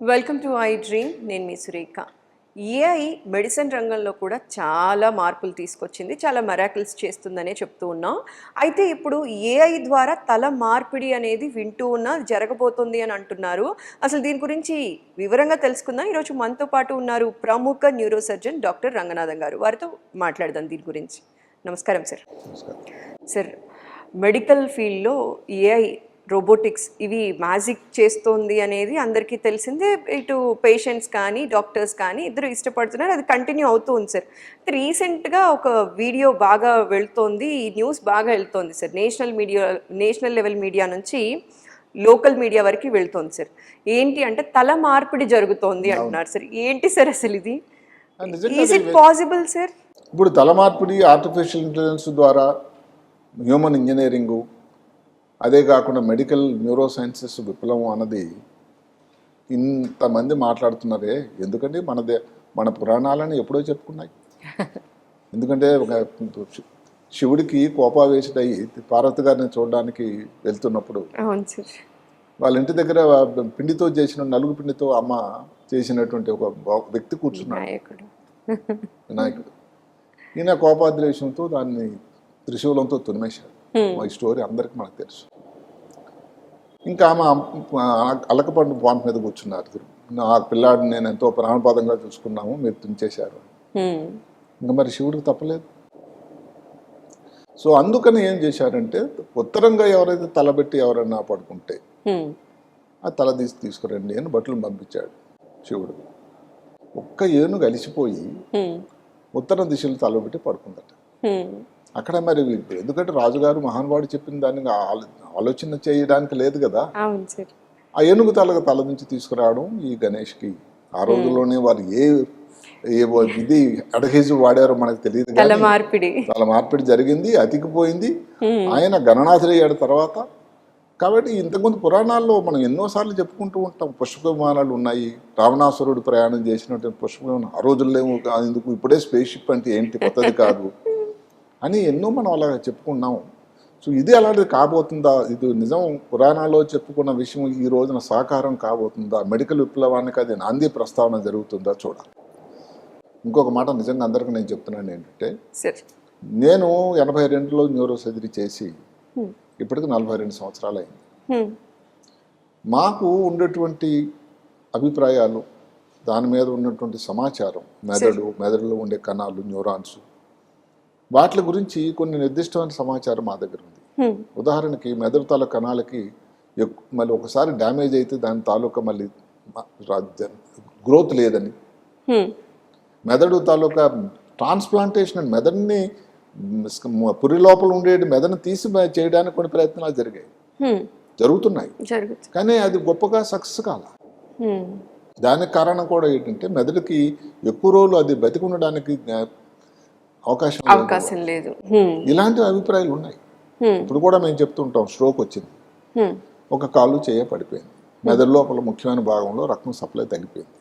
Welcome to I dream నేను మీ Surekha. AI medicine రంగంలో కూడా చాలా మార్పులు తీసుకొచ్చింది చాలా మెరాకిల్స్ చేస్తుందనే చెప్తూ ఉన్నాం. అయితే ఇప్పుడు ఏఐ ద్వారా తల మార్పిడి అనేది వింటూ ఉన్నా జరగబోతుంది అని అంటున్నారు. అసలు దీని గురించి వివరంగా తెలుసుకుందాం. ఈరోజు మనతో పాటు ఉన్నారు ప్రముఖ న్యూరో సర్జన్ డాక్టర్ రంగనాథన్ గారు. వారితో మాట్లాడదాం దీని గురించి. నమస్కారం సార్. సార్ మెడికల్ ఫీల్డ్లో ఏఐ రోబోటిక్స్ ఇవి మ్యాజిక్ చేస్తోంది అనేది అందరికీ తెలిసిందే. ఇటు పేషెంట్స్ కానీ డాక్టర్స్ కానీ ఇద్దరు ఇష్టపడుతున్నారు. అది కంటిన్యూ అవుతుంది సార్. రీసెంట్గా ఒక వీడియో బాగా వెళ్తోంది. ఈ న్యూస్ బాగా వెళ్తోంది sir. National media national level media నుంచి లోకల్ మీడియా వరకు వెళ్తోంది సార్. ఏంటి అంటే తల మార్పిడి జరుగుతోంది అంటున్నారు సార్. ఏంటి సార్ అసలు ఇది? ఈజ్ ఇట్ పాసిబుల్ సార్ ఇప్పుడు తలమార్పిడి ఆర్టిఫిషియల్ ఇంటెలిజెన్స్ ద్వారా హ్యూమన్ ఇంజనీరింగు అదే కాకుండా మెడికల్ న్యూరో సైన్సెస్ విప్లవం అన్నది ఇంతమంది మాట్లాడుతున్నారే. ఎందుకంటే మనదే మన పురాణాలను ఎప్పుడో చెప్పుకున్నాయి. ఎందుకంటే ఒక శివుడికి కోపావేశుడయి పార్వతి గారిని చూడడానికి వెళ్తున్నప్పుడు వాళ్ళ ఇంటి దగ్గర పిండితో చేసిన నలుగు పిండితో అమ్మ చేసినటువంటి ఒక వ్యక్తి కూర్చున్నాడు. నాయకుడు. వినాయకుడు ఈయన కోపాద్వేషంతో దాన్ని త్రిశూలంతో తునిమేశాడు ఈ స్టోరీ అందరికి మనకు తెలుసు ఇంకా ఆమె అలకపండు పాంట్ మీద కూర్చున్నారు నా పిల్లాడిని నేను ఎంతో ప్రాణపాదంగా చూసుకున్నాము మీరు తుంచేశారు. ఇంకా మరి శివుడికి తప్పలేదు సో అందుకని ఏం చేశారంటే ఉత్తరంగా ఎవరైతే తలబెట్టి ఎవరైనా పడుకుంటే. ఆ తల తీసి తీసుకురండి అని బట్టలు పంపించాడు శివుడు ఒక్క ఏనుగు అలిసిపోయి హ్మ్. ఉత్తర దిశలో తలబెట్టి పడుకుందట. అక్కడ మరి ఎందుకంటే రాజుగారు మహానుభావుడు చెప్పిన దాన్ని ఆలో- ఆలోచన చేయడానికి లేదు కదా. ఆ ఏనుగు తల తల నుంచి తీసుకురావడం ఈ గణేష్కి. ఆ రోజుల్లోనే వారు ఏ ఏ ఇది అడహేజివ్ వాడారో మనకు తెలియదు తల మార్పిడి తల మార్పిడి జరిగింది అతికిపోయింది. ఆయన గణనాథుడయ్యాడు తర్వాత. కాబట్టి ఇంతకుముందు పురాణాల్లో మనం ఎన్నోసార్లు చెప్పుకుంటూ ఉంటాం పుష్ప విమానాలు ఉన్నాయి రావణాసురుడు ప్రయాణం చేసినటువంటి పుష్ప విమానం ఆ రోజుల్లో ఎందుకు ఇప్పుడే స్పేస్ షిప్ అంటే ఏంటి కొత్తది కాదు. అని ఎన్నో మనం అలా చెప్పుకున్నాం సో ఇది అలాంటిది కాబోతుందా? ఇది నిజం పురాణాల్లో చెప్పుకున్న విషయం ఈ రోజున సాకారం కాబోతుందా? మెడికల్ విప్లవానికి అది నాంది ప్రస్తావన జరుగుతుందా? చూడాలి. ఇంకొక మాట నిజంగా అందరికీ నేను చెప్తున్నాను ఏంటంటే నేను ఎనభై రెండులో న్యూరో సర్జరీ చేసి. ఇప్పటికి నలభై రెండు సంవత్సరాలు అయింది. మాకు ఉండేటువంటి అభిప్రాయాలు దాని మీద ఉన్నటువంటి సమాచారం మెదడు మెదడులో ఉండే కణాలు న్యూరాన్స్ వాటి గురించి కొన్ని నిర్దిష్టమైన సమాచారం మా దగ్గర ఉంది. ఉదాహరణకి మెదడు తాలూకా కణాలకి మళ్ళీ ఒకసారి డ్యామేజ్ అయితే దాని తాలూకా మళ్ళీ గ్రోత్ లేదని. మెదడు తాలూకా ట్రాన్స్ప్లాంటేషన్ మెదడుని మ్, పురి లోపల ఉండే మెదడుని తీసి చేయడానికి కొన్ని ప్రయత్నాలు జరిగాయి. జరుగుతున్నాయి కానీ అది గొప్పగా సక్సెస్ కాల. దానికి కారణం కూడా ఏంటంటే మెదడుకి ఎక్కువ రోజులు అది బతికి ఉండడానికి ఆ, అవకాశం లేదు. అవకాశం లేదు. ఇలాంటి అభిప్రాయాలు ఉన్నాయి. ఇప్పుడు కూడా మేము చెప్తుంటాం స్ట్రోక్ వచ్చింది. ఒక కాలు చేయ పడిపోయింది మెదడు లోపల ముఖ్యమైన భాగంలో రక్తం సప్లై తగ్గిపోయింది.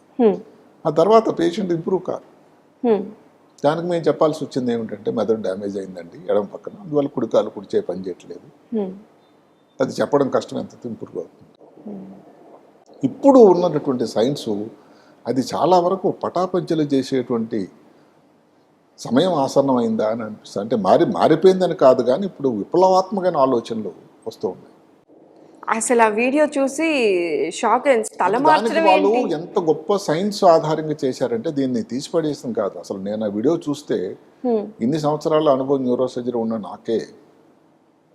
ఆ తర్వాత పేషెంట్ ఇంప్రూవ్ కాదు. దానికి మేము చెప్పాల్సి వచ్చింది ఏమిటంటే మెదడు డ్యామేజ్ అయిందండి ఎడమ పక్కన అందువల్ల కుడి కాలు కుడి చేయి పని చేయట్లేదు. అది చెప్పడం కష్టం ఎంత ఇంప్రూవ్ అవుతుంది ఇప్పుడు ఉన్నటువంటి సైన్సు అది చాలా వరకు పటాపంచలు చేసేటువంటి సమయం ఆసన్నమైందా అని అనిపిస్తుంది. అంటే మారి మారిపోయిందని కాదు కానీ ఇప్పుడు విప్లవాత్మకమైన ఆలోచనలు వస్తూ ఉన్నాయి. అసలు ఆ వీడియో చూసి షాక్ తల వాళ్ళు ఎంత గొప్ప సైన్స్ ఆధారంగా చేశారంటే దీన్ని తీసిపడేసం కాదు. అసలు నేను ఆ వీడియో చూస్తే. ఇన్ని సంవత్సరాల అనుభవం న్యూరో సర్జరీ ఉన్న నాకే.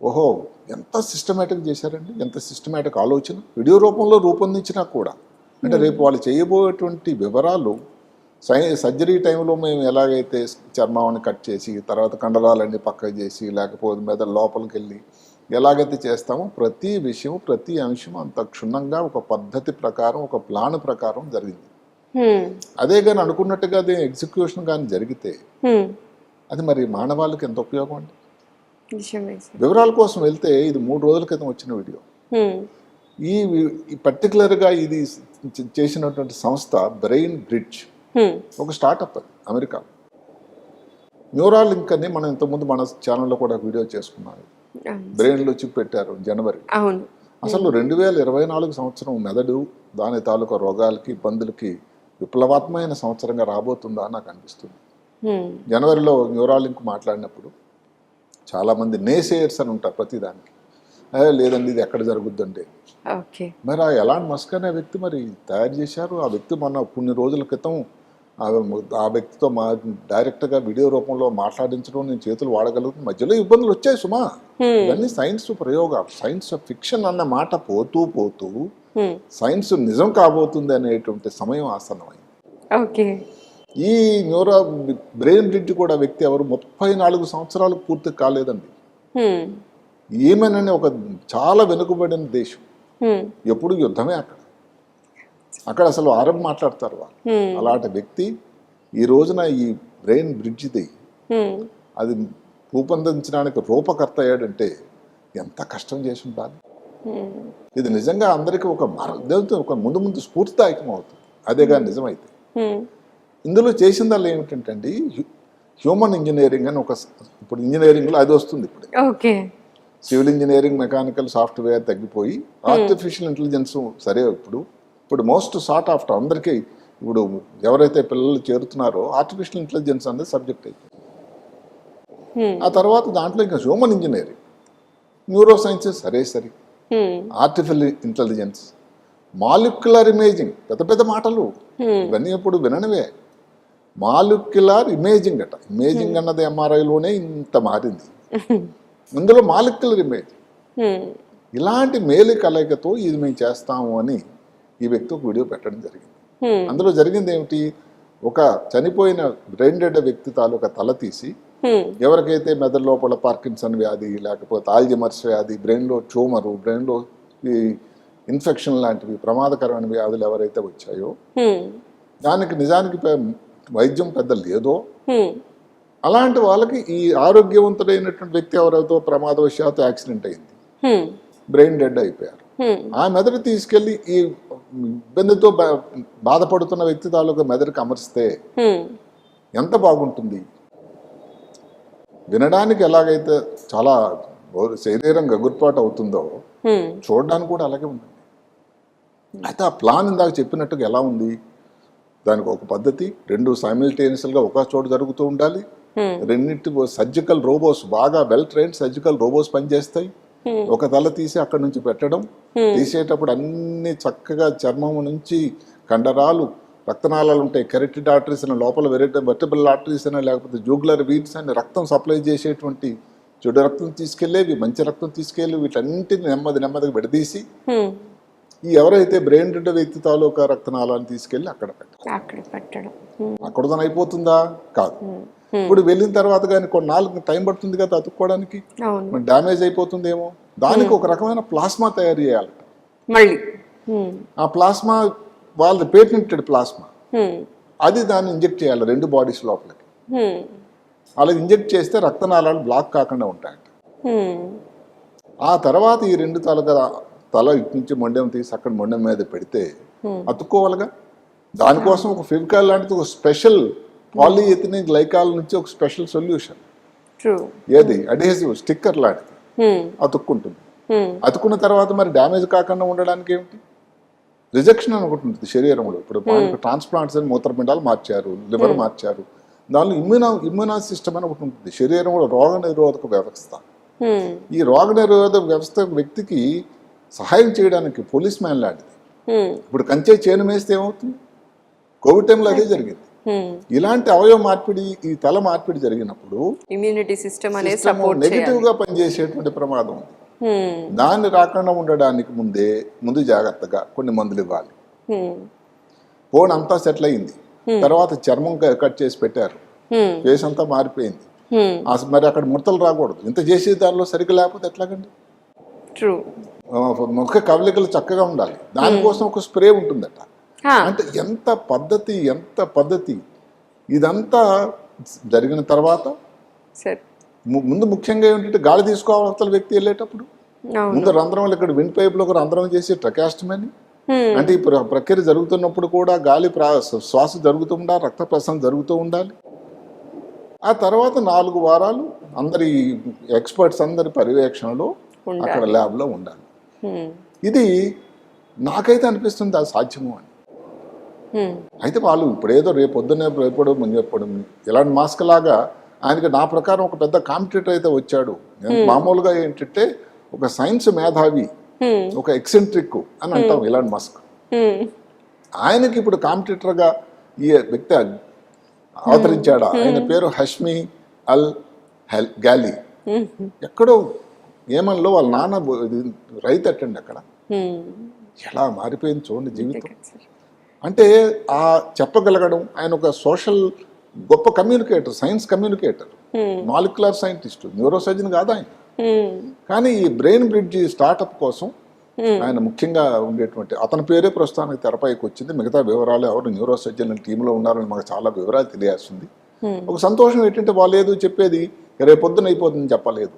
ఓహో ఎంత సిస్టమేటిక్ చేశారండి? ఎంత సిస్టమేటిక్ ఆలోచన? వీడియో రూపంలో రూపొందించినా కూడా. అంటే రేపు వాళ్ళు చేయబోయేటువంటి వివరాలు సై సర్జరీ టైంలో మేము ఎలాగైతే చర్మాన్ని కట్ చేసి తర్వాత కండరాలన్నీ పక్కకు చేసి లేకపోతే మీద లోపలికి వెళ్ళి ఎలాగైతే చేస్తామో ప్రతి విషయం ప్రతి అంశం అంత క్షుణ్ణంగా ఒక పద్ధతి ప్రకారం ఒక ప్లాన్ ప్రకారం జరిగింది. అదే కానీ అనుకున్నట్టుగా అది ఎగ్జిక్యూషన్ కానీ జరిగితే. అది మరి మానవాళికి ఎంత ఉపయోగం అండి. వివరాల కోసం వెళ్తే ఇది మూడు రోజుల క్రితం వచ్చిన వీడియో. ఈ పర్టికులర్గా ఇది చేసినటువంటి సంస్థ బ్రెయిన్ బ్రిడ్జ్. ఒక స్టార్టప్ అది అమెరికా. న్యూరాల్ లింక్ అని మనం ఇంతకుముందు మన ఛానల్లో కూడా వీడియో చేసుకున్నాం. అవును. బ్రెయిన్లో చిప్ పెట్టారు జనవరి అసలు రెండు వేల ఇరవై నాలుగు సంవత్సరం మెదడు దాని తాలూకా రోగాలకి ఇబ్బందులకి విప్లవాత్మకమైన సంవత్సరంగా రాబోతుందా నాకు అనిపిస్తుంది. హ్మ్. జనవరిలో న్యూరాలింక్ మాట్లాడినప్పుడు చాలామంది నేసేయర్స్ అని ఉంటారు ప్రతిదానికి "ఏ, లేదండి ఇది ఎక్కడ జరుగుద్దంటే. ఓకే మరి ఆ ఎలాంటి మస్క్ అనే వ్యక్తి మరి తయారు చేశారు. ఆ వ్యక్తి మొన్న కొన్ని రోజుల క్రితం ఆ వ్యక్తితో మా డైరెక్ట్గా వీడియో రూపంలో మాట్లాడించడం నేను చేతులు వాడగలుగుతుంది మధ్యలో ఇబ్బందులు వచ్చాయి సుమా. ఇవన్నీ సైన్స్ ప్రయోగాలు సైన్స్ ఫిక్షన్ అన్న మాట పోతూ పోతూ. సైన్స్ నిజం కాబోతుంది అనేటువంటి సమయం ఆసన్నమైంది ఓకే ఈ న్యూరో బ్రెయిన్ బ్రిడ్జ్ కూడా వ్యక్తి ఎవరు ముప్పై నాలుగు సంవత్సరాలకు పూర్తి కాలేదండి. ఏమనని ఒక చాలా వెనుకబడిన దేశం. ఎప్పుడు యుద్ధమే అక్కడ అక్కడ అసలు అరబ్ మాట్లాడతారు వాళ్ళు. అలాంటి వ్యక్తి ఈ రోజున ఈ బ్రెయిన్ బ్రిడ్జ్ది. అది రూపొందించడానికి రూపకర్త అయ్యాడంటే ఎంత కష్టం చేసి ఉండాలి. ఇది నిజంగా అందరికీ ఒక ఒక ముందు ముందు స్ఫూర్తిదాయకం అవుతుంది అదేగా నిజమైతే హ్మ్. ఇందులో చేసిందల్లా ఏమిటంటే హ్యూమన్ ఇంజనీరింగ్ అని ఒక ఇప్పుడు ఇంజనీరింగ్లో అది వస్తుంది ఇప్పుడు సివిల్ ఇంజనీరింగ్ మెకానికల్ సాఫ్ట్వేర్ తగ్గిపోయి ఆర్టిఫిషియల్ ఇంటెలిజెన్స్ సరే ఇప్పుడు ఇప్పుడు మోస్ట్ సార్ట్ ఆఫ్టర్ అందరికీ ఇప్పుడు ఎవరైతే పిల్లలు చేరుతున్నారో ఆర్టిఫిషియల్ ఇంటెలిజెన్స్ అనేది సబ్జెక్ట్ హ్మ్. ఆ తర్వాత దాంట్లో ఇంకా హ్యూమన్ ఇంజనీరింగ్ న్యూరో సైన్సెస్ సరే. సరే. ఆర్టిఫిషియల్ ఇంటెలిజెన్స్ మాలిక్యులర్ ఇమేజింగ్ పెద్ద పెద్ద మాటలు. ఇవన్నీ ఇప్పుడు విననివే. మాలిక్యులర్ ఇమేజింగ్ అట. ఇమేజింగ్ అన్నది ఎంఆర్ఐలోనే ఇంత మారింది. ఇందులో మాలిక్యులర్ ఇమేజ్ హ్మ్. ఇలాంటి మేలు కలయికతో ఇది మేము చేస్తాము అని ఈ వ్యక్తి ఒక వీడియో పెట్టడం జరిగింది. అందులో జరిగింది ఏమిటి ఒక చనిపోయిన బ్రెయిన్ డెడ్ వ్యక్తి తాలూకా తల తీసి. ఎవరికైతే మెదడు లోపల పార్కిన్సన్ వ్యాధి లేకపోతే ఆల్జిమర్స్ వ్యాధి బ్రెయిన్లో ట్యూమరు బ్రెయిన్లో ఈ ఇన్ఫెక్షన్ లాంటివి ప్రమాదకరమైన వ్యాధులు ఎవరైతే వచ్చాయో. దానికి నిజానికి వైద్యం పెద్ద లేదో. అలాంటి వాళ్ళకి ఈ ఆరోగ్యవంతుడైనటువంటి వ్యక్తి ఎవరైతే ప్రమాదవశాత్తు యాక్సిడెంట్ అయింది. బ్రెయిన్ డెడ్ అయిపోయారు. ఆ మెదడు తీసుకెళ్ళి ఈ ఇబ్బందితో బాధపడుతున్న వ్యక్తి తాలూకా మెదడుకి అమర్స్తే. ఎంత బాగుంటుంది వినడానికి ఎలాగైతే చాలా శరీరం గగుర్పాటు అవుతుందో. చూడడానికి కూడా అలాగే ఉంటుంది అయితే ఆ ప్లాన్ ఇందాక చెప్పినట్టుగా ఎలా ఉంది దానికి ఒక పద్ధతి రెండు సైమిల్టేనియస్గా ఒక చోట జరుగుతూ ఉండాలి. రెండింటి సర్జికల్ రోబోస్ బాగా వెల్ ట్రైన్డ్ సర్జికల్ రోబోస్ పనిచేస్తాయి. ఒక తల తీసి అక్కడి నుంచి పెట్టడం తీసేటప్పుడు అన్ని చక్కగా చర్మం నుంచి కండరాలు రక్తనాళాలు ఉంటాయి. కెరెటిడ్ ఆర్టరీస్ అని లోపల వెరెట వెర్టబుల్ ఆర్టరీస్ అని లేకపోతే జూగులర్ వీడ్స్ అని రక్తం సప్లై చేసేటువంటి చెడు రక్తం తీసుకెళ్ళేవి మంచి రక్తం తీసుకెళ్ళి వీటన్నింటిని నెమ్మది నెమ్మదిగా విడదీసి. ఈ ఎవరైతే బ్రెయిన్ డెడ్ వ్యక్తి తాలూకా రక్తనాళాన్ని తీసుకెళ్ళి అక్కడ పెట్టాలి అక్కడ పెట్టడం. అయిపోతుందా కాదు. ఇప్పుడు వెళ్ళిన తర్వాత కానీ కొన్నాళ్ళకి టైం పడుతుంది కదా అతుక్కోవడానికి. డ్యామేజ్ అయిపోతుందేమో? దానికి ఒక రకమైన ప్లాస్మా తయారు చేయాలి. మళ్ళీ. హ్మ్. ఆ ప్లాస్మా వాళ్ళది పేటెంటెడ్ ప్లాస్మా. అది దాన్ని ఇంజెక్ట్ చేయాలి రెండు బాడీస్ లోపలికి. అలా ఇంజెక్ట్ చేస్తే రక్తనాళాలు బ్లాక్ కాకుండా ఉంటాయంట. ఆ తర్వాత ఈ రెండు తలగా తల ఇటు నుంచి మొండెం తీసి అక్కడ మొండెం మీద పెడితే Hmm. అతుక్కోవాలిగా? దానికోసం ఒక ఫెవికాల్ లాంటిది ఒక స్పెషల్ పాలిఎథినిక్ గ్లైకాల్ నుంచి ఒక స్పెషల్ సొల్యూషన్. ఏది? అడేసివ్ స్టిక్కర్ లాంటిది. హ్మ్. అతుక్కుంటుంది. హ్మ్. అతుకున్న తర్వాత మరి డ్యామేజ్ కాకుండా ఉండడానికి ఏమిటి? రిజెక్షన్ అని ఒకటి ఉంటుంది శరీరంలో. ఇప్పుడు ట్రాన్స్ప్లాంట్స్ అని మూత్రపిండాలు మార్చారు లివర్ మార్చారు. దానిలో ఇమ్యూనో ఇమ్యూనో సిస్టమ్ అని ఒకటి ఉంటుంది. శరీరంలో రోగ నిరోధక వ్యవస్థ. ఈ రోగ నిరోధక వ్యవస్థ వ్యక్తికి సహాయం చేయడానికి పోలీస్ మ్యాన్ లాంటిది. ఇప్పుడు కంచే చేను మేస్తే ఏమవుతుంది? కోవిడ్ టైంలో అదే జరిగింది. ఇలాంటి అవయవ మార్పిడి ఈ తల మార్పిడి జరిగినప్పుడు ఇమ్యూనిటీ సిస్టమ్ అనేది సపోర్ట్ నెగిటివ్గా పనిచేసేటువంటి ప్రమాదం ఉంది. హ్మ్. దాన్ని రాకుండా ఉండడానికి ముందే ముందు జాగ్రత్తగా కొన్ని మందులు ఇవ్వాలి. ఫోన్ అంతా సెటిల్ అయింది. తర్వాత చర్మం కట్ చేసి పెట్టారు. ఫేస్ అంతా మారిపోయింది. మరి అక్కడ ముడతలు రాకూడదు. ఇంత చేసే దానిలో సరిగ్గా లేకపోతే ఎట్లాగండి? ముఖ కవలికలు చక్కగా ఉండాలి. దానికోసం ఒక స్ప్రే ఉంటుందట. అంటే ఎంత పద్ధతి ఎంత పద్ధతి ఇదంతా జరిగిన తర్వాత ముందు ముఖ్యంగా ఏంటంటే గాలి తీసుకోవాలి వ్యక్తి వెళ్ళేటప్పుడు ముందు రంధ్రం ఇక్కడ విండ్ పైప్లో ఒక రంధ్రం చేసి ట్రకాస్టమని. అంటే ఈ ప్ర- ప్రక్రియ జరుగుతున్నప్పుడు కూడా గాలి శ్వాస జరుగుతూ ఉండాలి రక్త ప్రసరణ జరుగుతూ ఉండాలి ఆ తర్వాత నాలుగు వారాలు అందరి ఎక్స్పర్ట్స్ అందరి పర్యవేక్షణలో. అక్కడ ల్యాబ్లో ఉండాలి. ఇది నాకైతే అనిపిస్తుంది అది సాధ్యము అని. అయితే వాళ్ళు ఇప్పుడేదో రేపు పొద్దున్నే రేపడు ముందు చెప్పడం ఇలాంటి మాస్క్ లాగా ఆయనకి నా ప్రకారం ఒక పెద్ద కాంపిటేటర్ అయితే వచ్చాడు. నేను మామూలుగా ఏంటంటే ఒక సైన్స్ మేధావి. ఒక ఎక్సెంట్రిక్ అని అంటాం ఇలాంటి మస్క్. ఆయనకి ఇప్పుడు కాంపిటేటర్గా ఈ వ్యక్తి అవతరించాడు? ఆయన పేరు హష్మి అల్ హెల్ గాలి. హ్మ్. ఎక్కడో ఏమన్లో వాళ్ళ నాన్న రైతు అట్టండి అక్కడ. ఎలా మారిపోయింది చూడండి జీవితం. అంటే ఆ చెప్పగలగడం ఆయన ఒక సోషల్ గొప్ప communicator science communicator hmm. Molecular scientist neurosurgeon కాదు ఆయన హ్మ్. కానీ ఈ బ్రెయిన్ బ్రిడ్జ్ స్టార్టప్ కోసం Hmm. ఆయన ముఖ్యంగా ఉండేటువంటి అతని పేరే ప్రస్తుతానికి తెరపైకి వచ్చింది మిగతా వివరాలు ఎవరు న్యూరో సర్జన్ టీంలో ఉన్నారని మాకు చాలా వివరాలు తెలియాల్సింది Hmm. ఒక సంతోషం ఏంటంటే వాళ్ళు ఏదో చెప్పేది రేపు పొద్దున అయిపోతుందని చెప్పలేదు.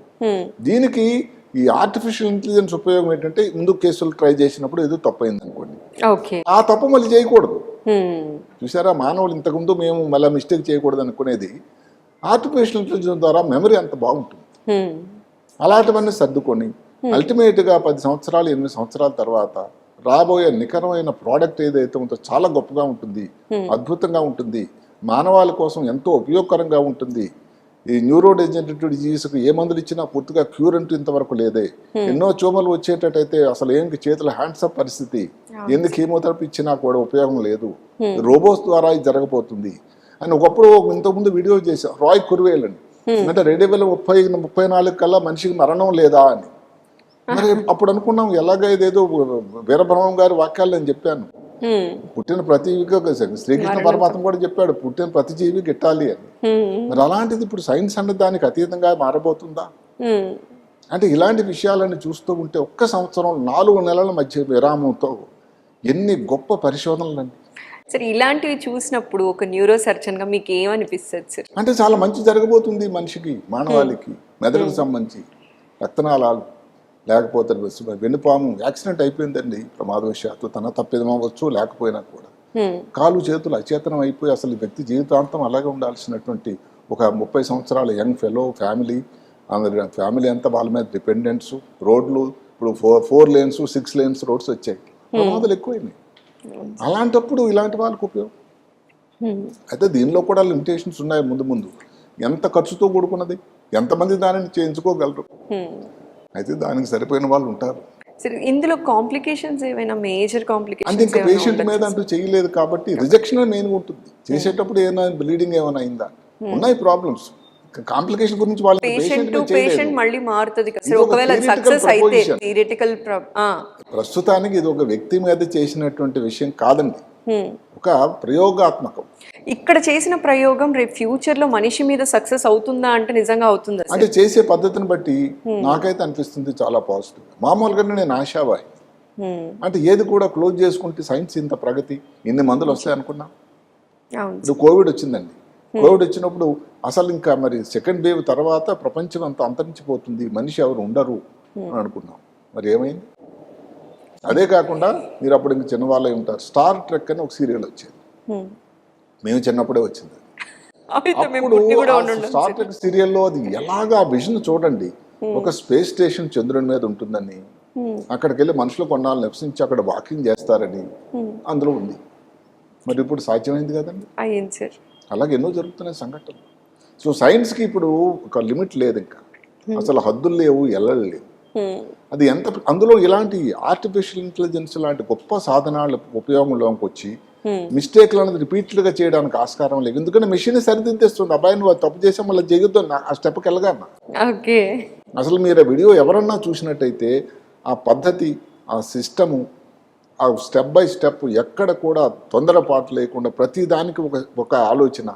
దీనికి ఈ ఆర్టిఫిషియల్ ఇంటెలిజెన్స్ ఉపయోగం ఏంటంటే ముందు కేసులు ట్రై చేసినప్పుడు ఏదో తప్పైంది అనుకోండి. ఆ తప్పు మళ్ళీ చేయకూడదు. చూసారా మానవులు ఇంతకుముందు మేము మళ్ళీ మిస్టేక్ చేయకూడదు అనుకునేది ఆర్టిఫిషియల్ ఇంటెలిజెన్స్ ద్వారా మెమరీ అంత బాగుంటుంది. అలాంటివన్నీ సర్దుకొని అల్టిమేట్గా పది సంవత్సరాలు ఎనిమిది సంవత్సరాల తర్వాత రాబోయే నికరమైన ప్రోడక్ట్ ఏదైతే ఉందో చాలా గొప్పగా ఉంటుంది అద్భుతంగా ఉంటుంది మానవాళి కోసం ఎంతో ఉపయోగకరంగా ఉంటుంది ఈ న్యూరో డెజనరేటివ్ డిజీజ్కి ఏ మందులు ఇచ్చినా పూర్తిగా క్యూర్ అంటూ ఇంతవరకు లేదే. ఎన్నో చోమలు వచ్చేటట్టయితే అసలు ఏం చేతుల హ్యాండ్స్ అప్ పరిస్థితి. ఎన్ని కీమోథెరపీ ఇచ్చినా కూడా ఉపయోగం లేదు. రోబోస్ ద్వారా ఇది జరగబోతుంది. అని ఒకప్పుడు ఇంతకుముందు వీడియో చేశాం రాయ్ కుర్వేల్ అని. అంటే రెండు వేల ముప్పై ముప్పై నాలుగు కల్లా మనిషికి మరణం లేదా అని. మరి అప్పుడు అనుకున్నాం ఎలాగ ఇదేదో వీరబ్రహ్మం గారి వాక్యాలు నేను చెప్పాను. పుట్టిన ప్రతి శ్రీకృష్ణ పరమాత్మ కూడా చెప్పాడు పుట్టిన ప్రతి జీవి గిట్టాలి అని. మరి అలాంటిది ఇప్పుడు సైన్స్ అన్నది దానికి అతీతంగా మారబోతుందా. అంటే ఇలాంటి విషయాలను చూస్తూ ఉంటే ఒక్క సంవత్సరం నాలుగు నెలల మధ్య విరామంతో ఎన్ని గొప్ప పరిశోధనలండి. సార్ ఇలాంటివి చూసినప్పుడు ఒక న్యూరో సర్జన్గా మీకు ఏమనిపిస్తుంది సార్? అంటే చాలా మంచి జరగబోతుంది మనిషికి మానవాళికి మెదడుకు సంబంధించి రక్తనాళాలు. లేకపోతే వెన్నుపాము యాక్సిడెంట్ అయిపోయిందండి. ప్రమాదవశాత్తు తన తప్పిదమవచ్చు లేకపోయినా కూడా. కాలు చేతులు అచేతనం అయిపోయి అసలు వ్యక్తి జీవితాంతం అలాగే ఉండాల్సినటువంటి ఒక ముప్పై సంవత్సరాల యంగ్ ఫెలో ఫ్యామిలీ అందరి ఫ్యామిలీ అంతా వాళ్ళ మీద డిపెండెంట్స్ రోడ్లు ఇప్పుడు four four lanes six lanes roads వచ్చాయి. ప్రమాదాలు ఎక్కువైనాయి. అలాంటప్పుడు ఇలాంటి వాళ్ళకు ఉపయోగం. అయితే దీనిలో కూడా లిమిటేషన్స్ ఉన్నాయి ముందు ముందు. ఎంత ఖర్చుతో కూడుకున్నది? ఎంతమంది దానిని చేయించుకోగలరు. అయితే దానికి సరిపోయిన వాళ్ళు ఉంటారు. సార్ ఇందులో కాంప్లికేషన్స్ ఏమైనా మేజర్ అంటే కాంప్లికేషన్స్ ఇంకా పేషెంట్ మీద అంటూ చేయలేదు కాబట్టి రిజెక్షన్ మెయిన్గా ఉంటుంది. చేసేటప్పుడు ఏమైనా బ్లీడింగ్ ఏమైనా అయిందా? ఉన్నాయి ప్రాబ్లమ్స్ కాంప్లికేషన్ గురించి వాళ్ళకి పేషెంట్ పేషెంట్ మళ్ళీ మారుతుంది కదా. ఒకవేళ సక్సెస్ అయితే. థియరిటికల్ ప్రస్తుతానికి ఇది ఒక వ్యక్తి మీద చేసినటువంటి విషయం కాదండి. ఒక ప్రయోగాత్మకం. ఇక్కడ చేసిన ప్రయోగం రేపు ఫ్యూచర్లో మనిషి మీద సక్సెస్ అవుతుందా అంటే నిజంగా అవుతుందా అంటే చేసే పద్ధతిని బట్టి నాకైతే అనిపిస్తుంది చాలా పాజిటివ్ మామూలుగా నేను ఆశావాయి హ్మ్. అంటే ఏది కూడా క్లోజ్ చేసుకుంటే సైన్స్ ఇంత ప్రగతి ఇన్ని మందులు వస్తాయి అనుకున్నా? ఇప్పుడు కోవిడ్ వచ్చిందండి. కోవిడ్ వచ్చినప్పుడు అసలు ఇంకా మరి సెకండ్ వేవ్ తర్వాత ప్రపంచం అంతా అంతరించిపోతుంది. మనిషి ఎవరు ఉండరు అని అనుకున్నాం. మరి ఏమైంది? అదే కాకుండా మీరు అప్పుడు ఇంక చిన్నవాళ్ళే ఉంటారు. స్టార్ ట్రెక్ అని ఒక సీరియల్ వచ్చేది. మేము చిన్నప్పుడే వచ్చింది. అప్పుడు స్టార్ ట్రెక్ సీరియల్లో అది ఎలాగా విజన్ చూడండి. ఒక స్పేస్ స్టేషన్ చంద్రుని మీద ఉంటుందని. అక్కడికి వెళ్ళి మనుషులు కొన్నాళ్ళు నివసించి అక్కడ వాకింగ్ చేస్తారని అందులో ఉంది. మరి ఇప్పుడు సాధ్యమైంది కదండి. సార్. అలాగే ఎన్నో జరుగుతున్నాయి సంఘటనలు. సో సైన్స్కి ఇప్పుడు ఒక లిమిట్ లేదు ఇంకా. అసలు హద్దులు లేవు ఎల్లలు లేవు. అది ఎంత అందులో ఇలాంటి ఆర్టిఫిషియల్ ఇంటెలిజెన్స్ లాంటి గొప్ప సాధనాల ఉపయోగంలోకి వచ్చి. మిస్టేక్లు అనేది రిపీట్లుగా చేయడానికి ఆస్కారం లేదు ఎందుకంటే మెషిన్ సరిదిద్దేస్తుంది అబ్బాయి నువ్వు తప్పు చేసా మళ్ళీ అన్న. ఆ స్టెప్కి వెళ్ళగలనా ఓకే అసలు మీరు ఆ వీడియో ఎవరన్నా చూసినట్టయితే ఆ పద్ధతి ఆ సిస్టము ఆ స్టెప్ బై స్టెప్ ఎక్కడ కూడా తొందరపాటు లేకుండా ప్రతి దానికి ఒక ఒక ఆలోచన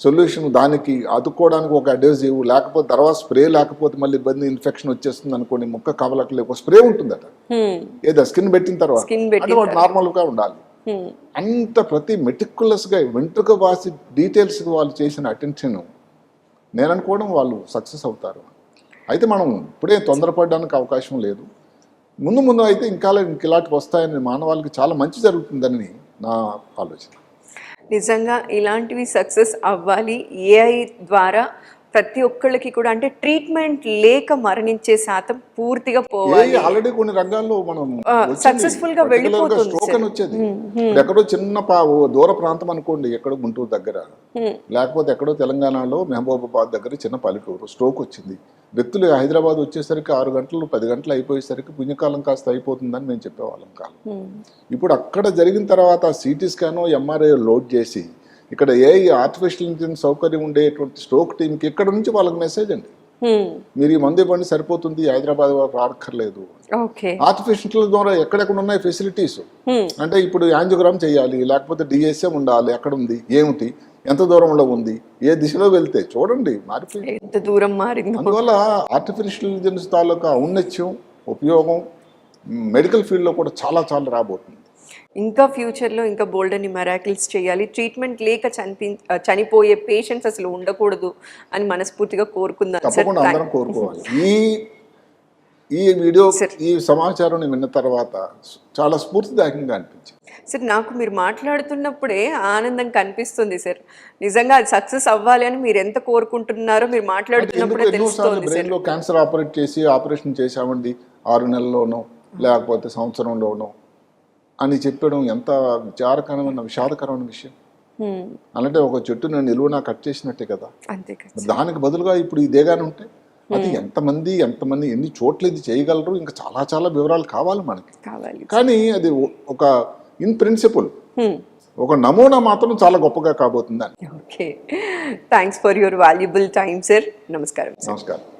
సొల్యూషన్ దానికి అతుక్కోవడానికి ఒక అడ్వైజివ్ లేకపోతే తర్వాత స్ప్రే లేకపోతే మళ్ళీ ఇబ్బంది ఇన్ఫెక్షన్ వచ్చేస్తుంది అనుకోండి ముక్క కవలకి ఒక స్ప్రే ఉంటుందట. ఏదో స్కిన్ పెట్టిన తర్వాత. అంటే వాడు నార్మల్గా ఉండాలి. అంత ప్రతి మెటిక్యులస్గా వెంట్రుక వాసి డీటెయిల్స్కి వాళ్ళు చేసిన అటెన్షన్ నేను అనుకోవడం వాళ్ళు సక్సెస్ అవుతారు. అయితే మనం ఇప్పుడే తొందరపడడానికి అవకాశం లేదు. ముందు ముందు అయితే ఇంకా ఇంక ఇలాంటివి వస్తాయని మానవాళికి చాలా మంచి జరుగుతుందని నా ఆలోచన. నిజంగా ఇలాంటివి సక్సెస్ అవ్వాలి. ఏఐ ద్వారా ప్రతి ఒక్కళ్ళకి కూడా అంటే ట్రీట్మెంట్ లేక మరణించే శాతం పూర్తిగా పోవాలి. ఆల్రెడీ కొన్ని రంగాల్లో మనం successful గా వెళ్ళిపోతుంది వచ్చేది. ఎక్కడో చిన్న దూర ప్రాంతం అనుకోండి ఎక్కడో గుంటూరు దగ్గర. లేకపోతే ఎక్కడో తెలంగాణలో మహబూబాబాద్ దగ్గర చిన్న పల్లెటూరు స్ట్రోక్ వచ్చింది. వ్యక్తులు హైదరాబాద్ వచ్చేసరికి ఆరు గంటలు పది గంటలు అయిపోయేసరికి పుణ్యకాలం కాస్త అయిపోతుందని మేము చెప్పేవాళ్ళం కాలం. ఇప్పుడు అక్కడ జరిగిన తర్వాత సిటీ స్కాన్ ఎంఆర్ఐ లోడ్ చేసి ఇక్కడ ఏ ఆర్టిఫిషియల్ ఇంటెలిజెన్స్ సౌకర్యం ఉండేటువంటి స్ట్రోక్ టీంకి ఇక్కడ నుంచి వాళ్ళకి మెసేజ్ అండి. మీరు ఈ మందు ఇవ్వండి సరిపోతుంది హైదరాబాద్ రాక్కర్లేదు. ఓకే. ఆర్టిఫిషియల్ ద్వారా ఎక్కడెక్కడ ఉన్నాయి ఫెసిలిటీస్. అంటే ఇప్పుడు యాంజియోగ్రామ్ చేయాలి లేకపోతే డిఎస్ఎం ఉండాలి ఎక్కడ ఉంది ఏమిటి ఎంత దూరంలో ఉంది ఏ దిశలో వెళ్తే చూడండి మారిపోయింది. దూరం మారిందో. అందువల్ల ఆర్టిఫిషియల్ ఇంటెలిజెన్స్ తాలూకా ఔన్నత్యం ఉపయోగం మెడికల్ ఫీల్డ్లో కూడా చాలా చాలా రాబోతుంది. ఇంకా ఫ్యూచర్లో ఇంకా బోల్డ్ అని మెరాకిల్స్ చేయాలి. ట్రీట్మెంట్ లేక చనిపి చనిపోయే పేషెంట్స్ అసలు ఉండకూడదు అని మనస్ఫూర్తిగా కోరుకుందాం. కోరుకోవాలి. ఈ ఈ వీడియో ఈ సమాచారం విన్న తర్వాత చాలా స్ఫూర్తిదాయకంగా అనిపించింది. సార్ నాకు మీరు మాట్లాడుతున్నప్పుడే ఆనందం కనిపిస్తుంది సార్ నిజంగా అది సక్సెస్ అవ్వాలి అని మీరు ఎంత కోరుకుంటున్నారో మీరు మాట్లాడుతున్నప్పుడే తెలుస్తోంది క్యాన్సర్ ఆపరేట్ చేసి ఆపరేషన్ చేశామండి ఆరు నెలల్లోనో లేకపోతే సంవత్సరంలోనో అని చెప్పడం ఎంత విచారకరమైన విషాదకరమైన విషయం. అలాంటి ఒక చెట్టును నిలువునా కట్ చేసినట్టే కదా. దానికి బదులుగా ఇప్పుడు ఇదేగానే ఉంటే అది ఎంతమంది ఎంతమంది ఎన్ని చోట్ల ఇది చేయగలరు ఇంకా చాలా చాలా వివరాలు కావాలి మనకి. కానీ అది ఒక ఇన్ ప్రిన్సిపల్. ఒక నమూనా మాత్రం చాలా గొప్పగా కాబోతుందని. Okay. Thanks for your valuable time sir. నమస్కారం నమస్కారం.